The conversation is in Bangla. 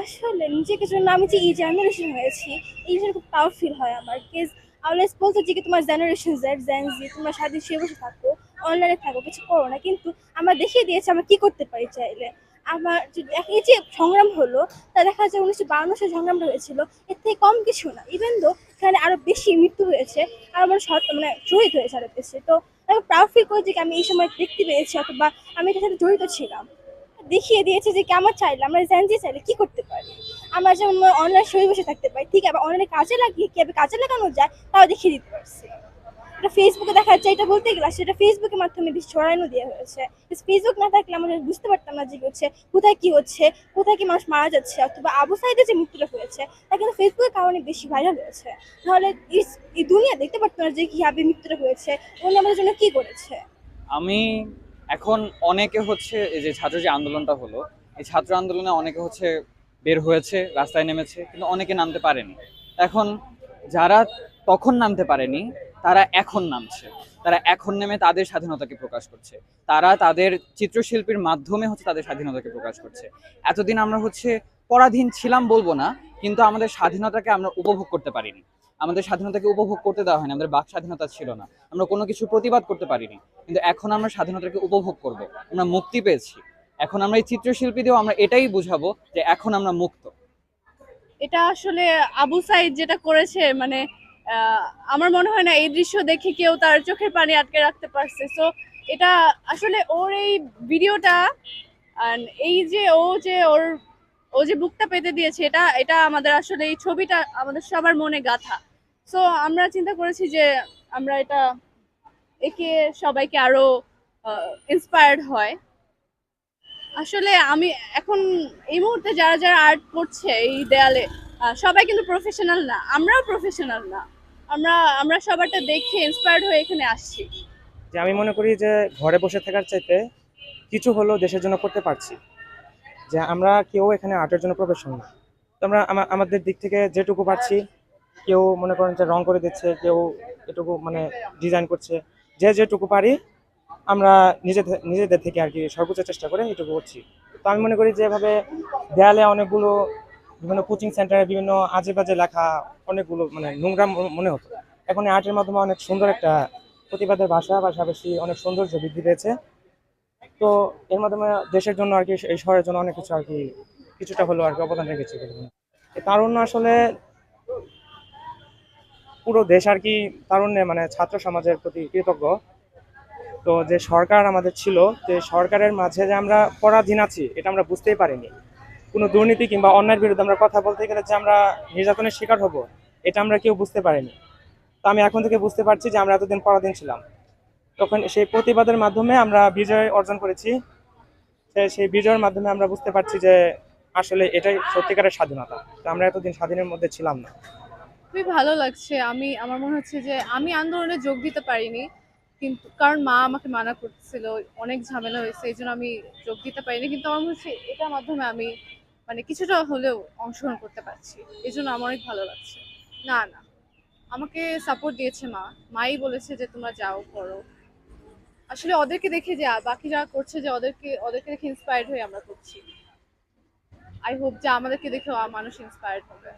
আসলে নিজেকে জন্য আমি যে এই জেনারেশন হয়েছি, এই জন্য খুব প্রাউড ফিল হয় আমার। কেস অলওয়েজ বলতো যে কি তোমার জেনারেশন জেড জেন জি তোমরা সারাদিন শুয়ে বসে থাকো অনলাইনে থাকো, কিছু করো না, কিন্তু আমার দেখিয়ে দিয়েছে আমরা কি করতে পারি চাইলে। আমার এই যে সংগ্রাম হলো, তা দেখা যায় উনিশশো বাউন্ন সালে সংগ্রামটা হয়েছিল, এর থেকে কম কিছু না। ইভেন দো এখানে আরও বেশি মৃত্যু হয়েছে, আর আমার মানে শহীদ হয়েছে আরও বেশি। তো আমি প্রাউড ফিল করি যে আমি এই সময় দেখতে পেয়েছি, অথবা আমি এটার সাথে জড়িত ছিলাম। দেখিয়ে দিয়েছে যে কি আমার চাইলে, আমরা জানতে চাইলে কি করতে পারি? আমরা যেমন অনলাইন শুয়ে বসে থাকতে পারি, ঠিক আছে? অনলাইনে কাজে লাগিয়ে কীভাবে কাজে লাগানো যায়, তাও দেখিয়ে দিতে পারছি। এটা ফেসবুকে দেখা যাচ্ছে এটা বলতে গেলে সেটা ফেসবুকের মাধ্যমে বেশি ছড়ানো দেওয়া হয়েছে। ফেসবুক না থাকলে আমরা বুঝতে পারতাম না যে হচ্ছে, কোথায় কি হচ্ছে, কোথায় কি মানুষ মারা যাচ্ছে, অথবা আবু সাইডে যে মৃত্যুটা হয়েছে, তা কিন্তু ফেসবুকের কারণে বেশি ভাইরাল হয়েছে। তাহলে এই- দুনিয়া দেখতে পারতাম না যে কীভাবে মৃত্যুটা হয়েছে, উনি আমাদের জন্য কি করেছে? আমি এখন অনেকে হচ্ছে এই যে ছাত্র যে আন্দোলনটা হলো, এই ছাত্র আন্দোলনে অনেকে হচ্ছে বের হয়েছে, রাস্তায় নেমেছে, কিন্তু অনেকে নামতে পারেনি। এখন যারা তখন নামতে পারেনি, তারা এখন নামছে। তারা এখন নেমে তাদের স্বাধীনতাকে প্রকাশ করছে। তারা তাদের চিত্রশিল্পীর মাধ্যমে হচ্ছে তাদের স্বাধীনতাকে প্রকাশ করছে। এতদিন আমরা হচ্ছে পরাধীন ছিলাম বলব না কিন্তু আমাদের স্বাধীনতাকে আমরা উপভোগ করতে পারিনি। আমাদের স্বাধীনতাকে উপভোগ করতে দেওয়া হয়নি, আমাদের বাক স্বাধীনতা ছিল না। আমরা কোনো কিছু প্রতিবাদ করতে পারিনি, কিন্তু এখন আমরা স্বাধীনতাকে উপভোগ করব, আমরা মুক্তি পেয়েছি। এখন আমরা এই চিত্রশিল্পী দিয়েও আমরা এটাই বুঝাবো যে এখন আমরা মুক্ত। এটা আসলে আবু সাইদ যেটা করেছে মানে আমার মনে হয় না এই দৃশ্য দেখে কেউ তার চোখের পানি আটকে রাখতে পারছে। সো এটা আসলে ওর এই ভিডিওটা এই যে ও যে ওর ও যে বুকটা পেতে দিয়েছে, এটা এটা আমাদের আসলে এই ছবিটা আমাদের সবার মনে গাথা। সো আমরা চিন্তা করেছি যে আমরা এটা একে সবাইকে আরও ইন্সপায়ার্ড হয়। আসলে আমি এখন এই মুহূর্তে যারা যারা আর্ট করছে এই দেয়ালে সবাই কিন্তু প্রফেশনাল না, আমরাও প্রফেশনাল না। আমরা আমরা সবারটা দেখে ইন্সপায়ার্ড হয়ে এখানে আসছি। যে আমি মনে করি যে ঘরে বসে থাকার চাইতে কিছু হলেও দেশের জন্য করতে পারছি। যে আমরা কেউ এখানে আর্টের জন্য প্রফেশন না। তো আমরা আমাদের দিক থেকে যেটুকু পারছি, কেউ মনে করেন যে রং করে দিচ্ছে, কেউ এটুকু মানে ডিজাইন করছে, যে যেটুকু পারি আমরা নিজেদের নিজেদের থেকে আর কি সর্বোচ্চ চেষ্টা করে এটুকু করছি। তো আমি মনে করি যেভাবে দেয়ালে অনেকগুলো বিভিন্ন কোচিং সেন্টারে বিভিন্ন আজে বাজে লেখা অনেকগুলো মানে নোংরা মনে হতো। এখন আর্টের মাধ্যমে অনেক সুন্দর একটা প্রতিবাদের ভাষা, পাশাপাশি অনেক সৌন্দর্য বৃদ্ধি পেয়েছে। তো এর মাধ্যমে দেশের জন্য আর কি, এই শহরের জন্য অনেক কিছু আর কি, কিছুটা হলেও আর কি অবদান রেখেছে তারুণ্য আসলে পুরো দেশ আর কি তারুণ্যে মানে ছাত্র সমাজের প্রতি কৃতজ্ঞ। তো যে সরকার আমাদের ছিল, যে সরকারের মাঝে যে আমরা পরাধীন আছি, এটা আমরা বুঝতেই পারিনি। কোনো দুর্নীতি কিংবা অন্যায়ের বিরুদ্ধে আমরা কথা বলতে গেলে যে আমরা নির্যাতনের শিকার হব, এটা আমরা কেউ বুঝতে পারিনি। তো আমি এখন থেকে বুঝতে পারছি যে আমরা এতদিন পরাধীন ছিলাম। তখন সেই প্রতিবাদের মাধ্যমে আমরা বিজয় অর্জন করেছি। সেই বিজয়ের মাধ্যমে আমরা বুঝতে পারছি যে আসলে এটাই সত্যিকারের স্বাধীনতা। তো আমরা এতদিন স্বাধীনের মধ্যে ছিলাম না। খুবই ভালো লাগছে। আমি আমার মনে হচ্ছে যে আমি আন্দোলনে যোগ দিতে পারিনি, কিন্তু কারণ মা আমাকে মানা করছিল, অনেক ঝামেলা হয়েছে, এই জন্য আমি যোগ দিতে পারিনি। কিন্তু আমার মনে হচ্ছে এটার মাধ্যমে আমি মানে কিছুটা হলেও অংশগ্রহণ করতে পারছি। এই জন্য আমার অনেক ভালো লাগছে। না না। আমাকে সাপোর্ট দিয়েছে মা। মাই বলেছে যে তোমরা যাও, করো। আসলে ওদেরকে দেখে যে, বাকি যারা করছে যে ওদেরকে ওদেরকে দেখে ইন্সপায়ার্ড হয়ে আমরা করছি। আই হোপ যে আমাদেরকে দেখেও মানুষ ইন্সপায়ার্ড হবে।